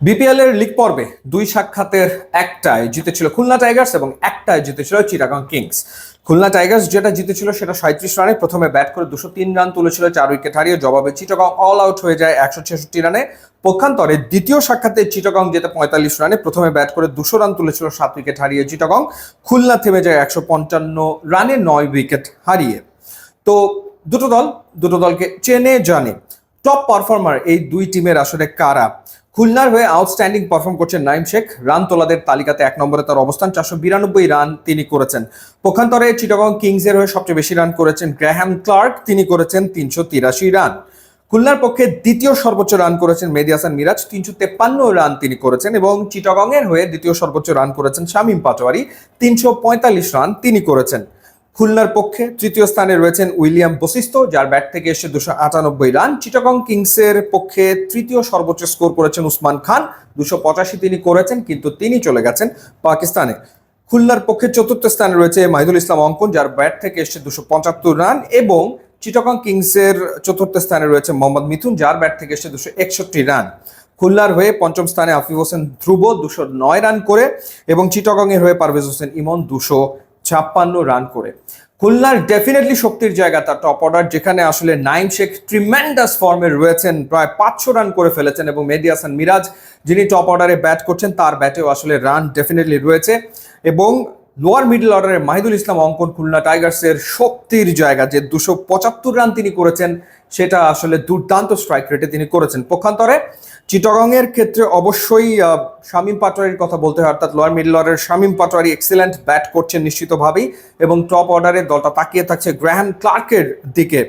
BPL এর league পর্বে দুই সাক্ষাতের একটায় জিতেছিল খুলনা টাইগার্স এবং একটায় জিতেছিল চিটাগাং কিংস খুলনা টাইগার্স যেটা জিতেছিল সেটা সাঁত্রিশ রানে, প্রথমে ব্যাট করে দুশো তিন রান তুলেছিল, চার উইকেট হারিয়ে জবাবে চিটাগাং অল আউট হয়ে যায় একশো ছেষট্টি রানে। পক্ষান্তরে দ্বিতীয় সাক্ষাতে চিটাগাং যেতে পঁয়তাল্লিশ রানে, প্রথমে ব্যাট করে দুশো রান তুলেছিল, সাত উইকেট হারিয়ে চিটাগাং খুলনা থেমে যায় একশো পঞ্চান্ন রানে, নয় উইকেট হারিয়ে। তো দুটো দল, দুটো দলকে চেনে জানে। টপ পারফর্মার এই দুই টিমের আসলে কারা? খুলনার হয়ে আউটস্ট্যান্ডিং পারফর্ম করছেন নাইম শেখ। রান তোলাদের তালিকাতে এক নম্বরে তার অবস্থান, চারশো বিরানব্বই রান তিনি করেছেন। পক্ষান্তরে চিটাগং কিংসের হয়ে সবচেয়ে বেশি রান করেছেন গ্রাহাম ক্লার্ক, তিনি করেছেন তিনশো তিরাশি রান। খুলনার পক্ষে দ্বিতীয় সর্বোচ্চ রান করেছেন মেহেদি হাসান মিরাজ, তিনশো তেপ্পান্ন রান তিনি করেছেন এবং চিটাগং এর হয়ে দ্বিতীয় সর্বোচ্চ রান করেছেন শামীম পাটোয়ারি, তিনশো পঁয়তাল্লিশ রান তিনি করেছেন। খুলনার পক্ষে তৃতীয় স্থানে রয়েছেন উইলিয়াম বশিষ্ঠ, যার ব্যাট থেকে এসে দুশো আটানব্বই রান। চিটাগং কিংসের পক্ষে তৃতীয় সর্বোচ্চ স্কোর করেছেন উসমান খান। দুশো পঁচাশি তিনি করেছেন, কিন্তু তিনি চলে গেছেন পাকিস্তানে। খুলনার পক্ষে চতুর্থ স্থানে রয়েছে মাহিদুল ইসলাম অঙ্কন, যার ব্যাট থেকে এসে দুশো পঁচাত্তর রান এবং চিটাগং কিংসের চতুর্থ স্থানে রয়েছে মোহাম্মদ মিথুন, যার ব্যাট থেকে এসে দুশো একষট্টি রান। খুলনার হয়ে পঞ্চম স্থানে আফিফ হোসেন ধ্রুব দুশো নয় রান করে এবং চিটাগং এর হয়ে পারভেজ হোসেন ইমন দুশো ছাপ্পান্ন রান করে। খুলনার ডেফিনেটলি শক্তির জায়গা তার টপ অর্ডার যেখানে আসলে নাইম শেখ ট্রিমেন্ডাস ফর্মে রয়েছেন, প্রায় পাঁচশো রান করে ফেলেছেন এবং মেহেদি হাসান মিরাজ, যিনি টপ অর্ডারে ব্যাট করছেন, তার ব্যাটেও আসলে রান ডেফিনেটলি রয়েছে। এবং লোয়ার মিডল অর্ডারে মাহিদুল ইসলাম অঙ্কন খুলনা টাইগার্সের শক্তির জায়গা, যে দুশো পঁচাত্তর রান তিনি করেছেন, সেটা আসলে দুর্দান্ত স্ট্রাইক রেটে তিনি করেছেন। পক্ষান্তরে চিটগং এর ক্ষেত্রে অবশ্যই শামীম পাটোয়ারির কথা বলতে হয়, অর্থাৎ লোয়ার মিডল অর্ডারের শামীম পাটোয়ারি এক্সেলেন্ট ব্যাট করছেন নিশ্চিতভাবেই এবং টপ অর্ডারে দলটা তাকিয়ে থাকছে গ্রাহাম ক্লার্কের দিকে।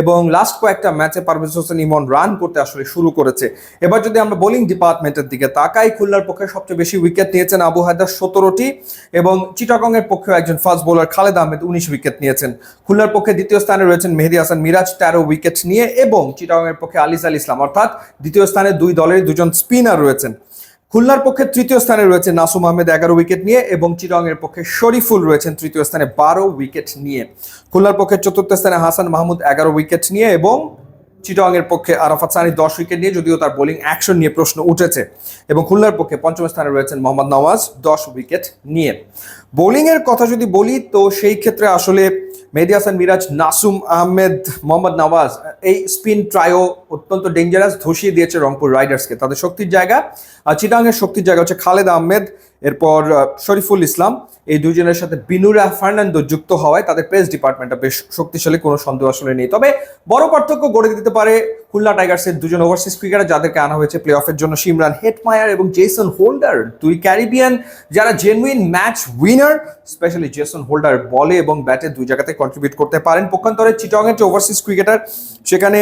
এবং লাস্ট কয়েকটা ম্যাচে পারভেজ হোসেন ইমন রান করতে আসলে শুরু করেছে। এবার যদি আমরা বোলিং ডিপার্টমেন্টের দিকে তাকাই, খুলনার পক্ষে সবচেয়ে বেশি উইকেট নিয়েছেন আবু হায়দার সতেরোটি এবং চিটাগং এর পক্ষে একজন ফাস্ট বোলার খালেদ আহমেদ উনিশ উইকেট নিয়েছেন। খুলনার পক্ষে দ্বিতীয় স্থানে রয়েছেন মেহেদি হাসান মিরাজ, তেরো উইকেট নিয়ে এবং চিটাগং এর পক্ষে আলিস আল ইসলাম, অর্থাৎ দ্বিতীয় স্থানে দুই দলের দুজন স্পিনার রয়েছেন। খুলনার পক্ষে তৃতীয় স্থানে রয়েছে নাসুম আহমেদ, এগারো উইকেট নিয়ে এবং চিটং এর পক্ষে শরীফুল রয়েছেন তৃতীয় স্থানে বারো উইকেট নিয়ে। খুলনার পক্ষে চতুর্থ স্থানে হাসান মাহমুদ, এগারো উইকেট নিয়ে এবং চিটং এর পক্ষে আরাফাত সানি দশ উইকেট নিয়ে, যদিও তার বোলিং অ্যাকশন নিয়ে প্রশ্ন উঠেছে। এবং খুলনার পক্ষে পঞ্চম স্থানে রয়েছেন মোহাম্মদ নওয়াজ, দশ উইকেট নিয়ে। বোলিংয়ের কথা যদি বলি, তো সেই ক্ষেত্রে আসলে মেহেদি হাসান, মিরাজ নাসুম আহমেদ, মোহাম্মদ নওয়াজ এই স্পিন ট্রায়ো অত্যন্ত ডেঞ্জারাস ধসিয়ে দিয়েছে রংপুর রাইডার্সকে। তাদের শক্তির জায়গা চিটাংয়ের শক্তির জায়গা হচ্ছে খালেদ আহমেদ, এরপর শরীফুল ইসলাম। এই দুজনের সাথে বিনুরা ফার্নান্দো যুক্ত হওয়ায় তাদের প্রেস ডিপার্টমেন্টটা বেশ শক্তিশালী, কোনো সন্দেহ আসলে নেই। তবে বড় পার্থক্য গড়ে দিতে পারে খুলনা টাইগার্সের দুজন ওভারসিজ ক্রিকেটার যাদেরকে আনা হয়েছে প্লে অফের জন্য সিমরান হেটমায়ার এবং জেসন হোল্ডার, দুই ক্যারিবিয়ান যারা genuine match winner specially Jason Holder বলে এবং ব্যাটে দুই জায়গাতে কন্ট্রিবিউট করতে পারেন। পক্ষান্তরে চিটংয়ের যে ওভারসিজ ক্রিকেটার সেখানে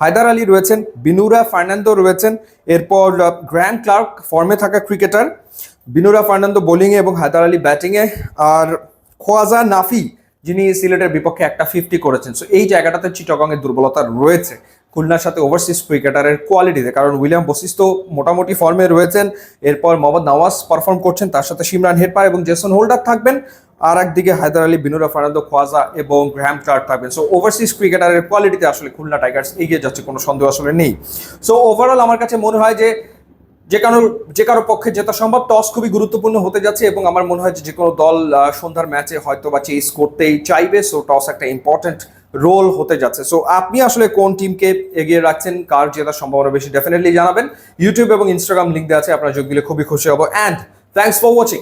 হায়দার আলী রয়েছেন, বিনুরা ফার্নান্দো রয়েছেন, এরপর গ্র্যান্ড ক্লার্ক ফর্মে থাকা ক্রিকেটার, বিনুরা ফার্নান্দো বোলিংয়ে এবং হায়দার আলী ব্যাটিংয়ে আর খোয়াজা নাফি যিনি সিলেটের বিপক্ষে একটা ফিফটি করেছেন। সো এই জায়গাটাতে চিটগংয়ের দুর্বলতা রয়েছে। খুলনার সাথে ওভারসিজ ক্রিকেটারের কোয়ালিটিতে কারণ উইলিয়াম বসিস তো মোটামুটি ফর্মে রয়েছেন, এরপর মোহাম্মদ নওয়াজ পারফর্ম করছেন, তার সাথে সিমরান হেরপার এবং জেসন হোল্ডার থাকবেন, আর একদিকে হায়দার আলী, বিনুরা ফার্নান্দো খোয়াজা এবং গ্রাহাম ক্লার্ক থাকবেন। সো ওভারসিজ ক্রিকেটারের কোয়ালিটিতে আসলে খুলনা টাইগার্স এগিয়ে যাচ্ছে, কোনো সন্দেহ আসলে নেই। সো ওভারঅল আমার কাছে মনে হয় যে যে কারোর, যে কারও পক্ষে জেতা সম্ভব, টস খুবই গুরুত্বপূর্ণ হতে যাচ্ছে এবং আমার মনে হয় যে কোনো দল সন্ধ্যার ম্যাচে হয়তো বা চেস করতেই চাইবে। সো টস একটা ইম্পর্টেন্ট রোল হতে যাচ্ছে। সো আপনি আসলে কোন টিমকে এগিয়ে রাখছেন, কার জেতার সম্ভাবনা বেশি ডেফিনেটলি জানাবেন। ইউটিউব এবং ইনস্টাগ্রাম লিঙ্ক দেওয়া আছে, আপনার যোগ দিলে খুবই খুশি হব। And thanks for watching